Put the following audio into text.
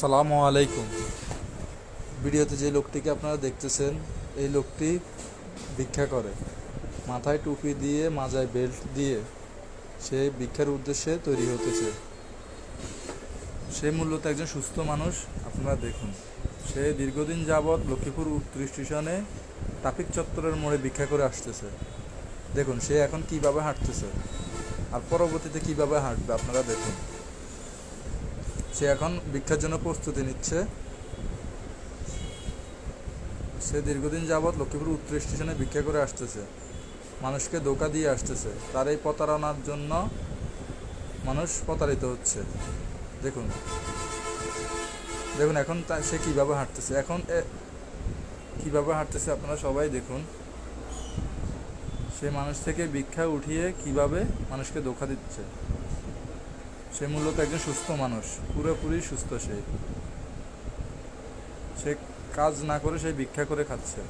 সালামু আলাইকুম। ভিডিওতে যে লোকটিকে আপনারা দেখতেছেন, এই লোকটি ভিক্ষা করে। মাথায় টুপি দিয়ে, মাজায় বেল্ট দিয়ে সে ভিক্ষার উদ্দেশ্যে তৈরি হতেছে। সে মূলত একজন সুস্থ মানুষ, আপনারা দেখুন। সে দীর্ঘদিন যাবৎ লক্ষ্মীপুর উত্তর স্টেশনে ট্রাফিক চত্বরের মোড়ে ভিক্ষা করে আসতেছে। দেখুন, সে এখন কীভাবে হাঁটতেছে আর পরবর্তীতে কীভাবে হাঁটবে, আপনারা দেখুন। সে এখন ভিক্ষার জন্য প্রস্তুতি নিচ্ছে। সে দীর্ঘদিন যাবৎ লক্ষ্মীপুর উত্তর স্টেশনে ভিক্ষা করে আসতেছে। মানুষকে ধোকা দিয়ে আসতেছে। তার এই প্রতারণার জন্য মানুষ প্রতারিত হচ্ছে। দেখুন। দেখুন, এখন সে কীভাবে হাঁটতেছে? এখন কীভাবে হাঁটতেছে আপনারা সবাই দেখুন। সে মানুষ থেকে ভিক্ষা উঠিয়ে কীভাবে মানুষকে ধোকা দিচ্ছে? সে মূলত একজন সুস্থ মানুষ, পুরোপুরি সুস্থ সে। সে কাজ না করে সে ভিক্ষা করে খাচ্ছে।